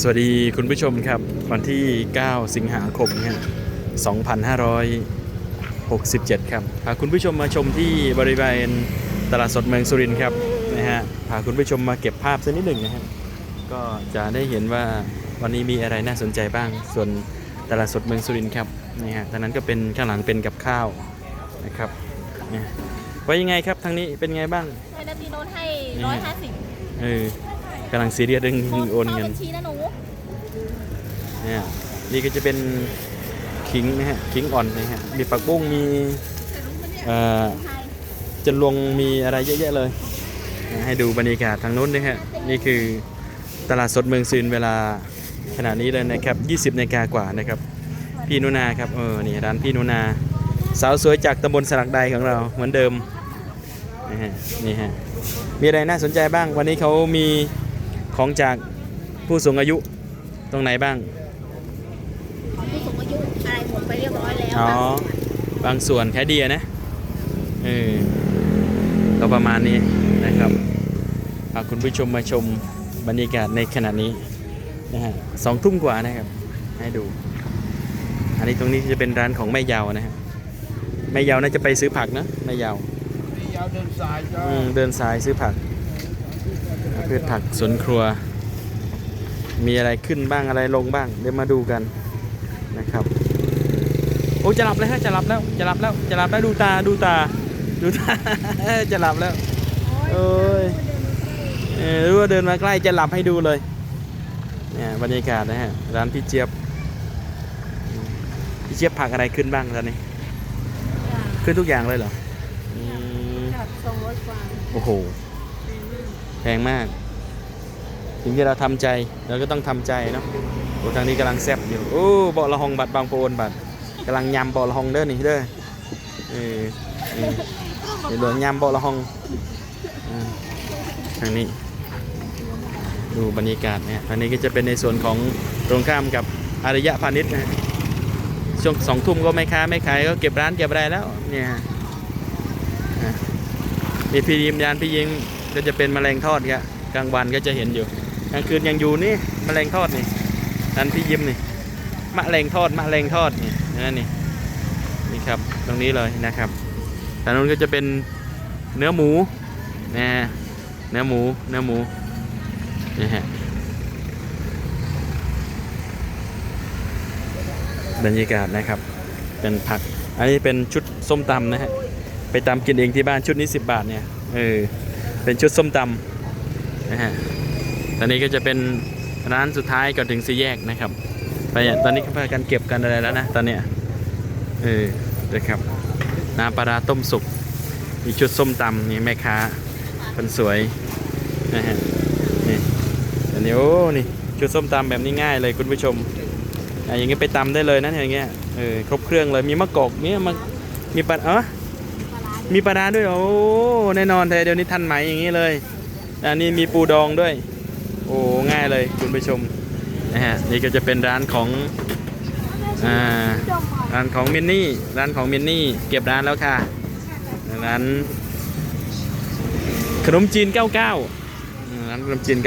สวัสดีคุณผู้ชมครับ วันที่ 9 สิงหาคมเนี่ย2567 ครับพาคุณผู้ชมมาชมที่บริเวณตลาดสดเมืองสุรินทร์ครับนะฮะพาคุณผู้ชมมาเก็บภาพสักนิดหนึ่งนะฮะก็จะได้เห็นว่าวันนี้มีอะไรน่าสนใจบ้าง ส่วนตลาดสดเมืองสุรินทร์ครับนี่ฮะทางนั้นก็เป็นข้างหลังเป็นกับข้าวนะครับเนี่ยว่ายังไงครับทางนี้เป็นไงบ้างให้นาทีโน้ตให้นี่ร้อยห้าสิบเออ กำลังซีเรียสเรื่องโอนเงินบัญชีนะหนูเนี่ยนี่ก็จะเป็นขิงนะฮะขิงอ่อนนะฮะมีผักบุ้งมีเอ่อไทยจันลวงมีอะไรเยอะแยะเลยนะให้ดูบรรยากาศทางนู้นนะฮะนี่คือตลาดสดเมืองซืนเวลาขณะนี้เลยนะครับ 20นาฬิกากว่านะครับ พี่นุนาครับเออนี่ร้านพี่นุนา สาวสวยจากตำบลสลักใดของเราเหมือนเดิมนะฮะนี่ฮะมีอะไรน่าสนใจบ้างวันนี้เขามี ของจากผู้สูงอายุตรงไหนบ้าง ของผู้สูงอายุอะไรหมดไปเรียบร้อยแล้วอ๋อ บางส่วนแค่ดีอะนะเออก็ประมาณนี้นะครับพาคุณผู้ชมมาชมบรรยากาศในขณะนี้นะฮะสองทุ่มกว่านะครับ ให้ดู อันนี้ตรงนี้จะเป็นร้านของแม่ยาวนะฮะแม่ยาวน่าจะไปซื้อผักนะแม่ยาวพี่ยาวเดินสายจ้าอืมเดินสายซื้อผัก พืชผักสวนครัว มีอะไรขึ้นบ้างอะไรลงบ้าง เดี๋ยวมาดูกันนะครับโอ้จะหลับแล้วฮะจะหลับแล้วจะหลับแล้วจะหลับแล้วดูตาดูตาดูตาจะหลับแล้วโอ้ยเออรู้ว่าเดินมาใกล้จะหลับให้ดูเลยเนี่ยบรรยากาศนะฮะร้านพี่เจี๊ยบอืมพี่เจี๊ยบผักอะไรขึ้นบ้างตอนนี้ ขึ้นทุกอย่างเลยเหรออืมจากสองร้อยกว่าโอ้โห แพงมากถึงที่เราทำใจเราก็ต้องทำใจเนาะโอ้ทางนี้กำลังแซ่บอยู่โอ้เบาะละหองบัดบางโพนบัดกำลังยำเบาะละหองเด้อนี่เด้อเออเดี๋ยวเหลือยำเบาะละหองทางนี้ ดูบรรยากาศเนี่ยทางนี้ก็จะเป็นในส่วนของตรงข้ามกับอารยะพาณิชย์นะช่วงสองทุ่มก็ไม่ค้าไม่ขายก็เก็บร้านเก็บอะไรแล้วเนี่ยมีพี่ยิมยานพี่ยิง ก็จะเป็นแมลงทอดครับกลางวันก็จะเห็นอยู่กลางคืนยังอยู่นี่แมลงทอดนี่นั่นพี่ยิ้มนี่มะแรงทอดมะแรงทอดนี่นั่นนี่นี่ครับตรงนี้เลยนะครับทางนู้นก็จะเป็นเนื้อหมูนะเนื้อหมูเนื้อหมูนี่ฮะบรรยากาศนะครับ เป็นผัก อันนี้เป็นชุดส้มตำนะฮะ ไปตำกินเองที่บ้านชุดนี้ 10 บาทเนี่ย เออ เป็นชุดส้มตำนะฮะตอนนี้ก็จะเป็นร้านสุดท้ายก่อนถึงสี่แยกนะครับไปตอนนี้ก็พากันเก็บกันอะไรแล้วนะตอนเนี้ยเออนะครับน้ำปลาราต้มสุกมีชุดส้มตำนี่แม่ค้าคนสวยนะฮะนี่อันนี้โอ้นี่ชุดส้มตำแบบนี้ง่ายเลยคุณผู้ชมอะอย่างเงี้ไปตำได้เลยนะอย่างเงี้ยเออครบเครื่องเลยมีมะกอกมีมะมีปลาเออ มีปลาร้าด้วยเหรอโอ้ แน่นอนเลยเดี๋ยวนี้ทันไหมอย่างนี้เลยอันนี้มีปูดองด้วย โอ้ ง่ายเลยคุณผู้ชมนะฮะนี่ก็จะเป็นร้านของอ่าร้านของมินนี่ร้านของมินนี่เก็บร้านแล้วค่ะร้านขนมจีน 99ร้านขนมจีน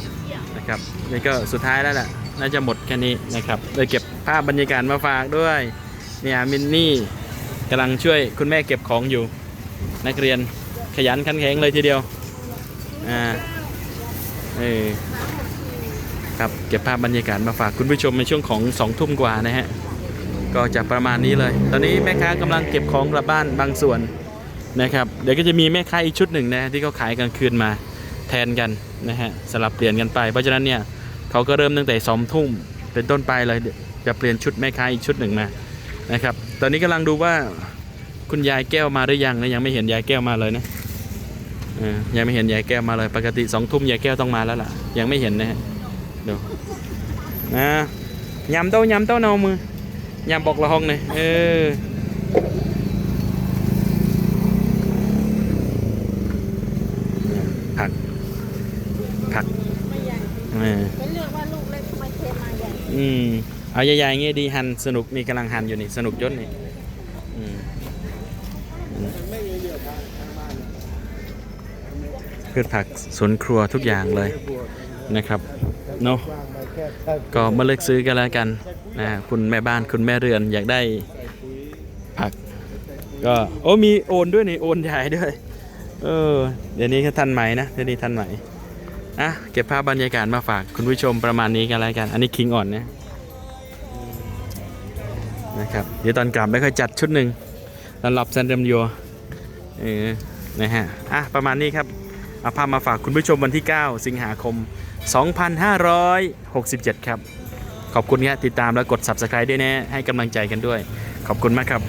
99 นะครับนี่ก็สุดท้ายแล้วแหละน่าจะหมดแค่นี้นะครับเลยเก็บภาพบรรยากาศมาฝากด้วยเนี่ยมินนี่กำลังช่วยคุณแม่เก็บของอยู่ นักเรียนขยันขันแข็งเลยทีเดียวอ่าเออครับเก็บภาพบรรยากาศมาฝากคุณผู้ชมในช่วงของสองทุ่มกว่านะฮะก็จะประมาณนี้เลย ตอนนี้แม่ค้ากำลังเก็บของกลับบ้านบางส่วนนะครับ เดี๋ยวก็จะมีแม่ค้าอีกชุดหนึ่งนะที่เขาขายกลางคืนมาแทนกันนะฮะสลับเปลี่ยนกันไป เพราะฉะนั้นเนี่ยเขาก็เริ่มตั้งแต่สองทุ่มเป็นต้นไปเลยจะเปลี่ยนชุดแม่ค้าอีกชุดหนึ่งมานะครับ ตอนนี้กำลังดูว่า คุณยายแก้วมาหรือยังนะยังไม่เห็นยายแก้วมาเลยนะเออยังไม่เห็นยายแก้วมาเลย ปกติสองทุ่มยายแก้วต้องมาแล้วล่ะ ยังไม่เห็นนะฮะดูนะยำเต้ายำเต้าเนามือยำบอกละห้องเลยเออผักผักไม่ใหญ่เออเป็นเรื่องว่าลูกเล็กทำไมเทมาใหญ่อืมเอาใหญ่ๆอย่างงี้ดีหันสนุกนี่กำลังหันอยู่นี่สนุกยศนี่ พืชผักสวนครัวทุกอย่างเลยนะครับเนาะว่างมาก็มาเลือกซื้อกันแล้วกันนะคุณแม่บ้านคุณแม่เรือนอยากได้ผัก ก็โอ้มีโอนด้วยนี่โอนใหญ่ด้วยเออเดี๋ยวนี้ทันไหมนะเดี๋ยวนี้ทันไหมอะเก็บภาพบรรยากาศมาฝากคุณผู้ชมประมาณนี้กันแล้วกัน อันนี้คิงอ่อนนะนะครับเดี๋ยวตอนกลับไม่ค่อยจัดชุดหนึ่งตอนหลับซันเดมโยเออนะฮะอะประมาณนี้ครับ เอาภาพมาฝากคุณผู้ชมวันที่ 9 สิงหาคม 2567 ครับ ขอบคุณครับติดตามและกด subscribe ด้วยนะ ให้กำลังใจกันด้วย ขอบคุณมากครับ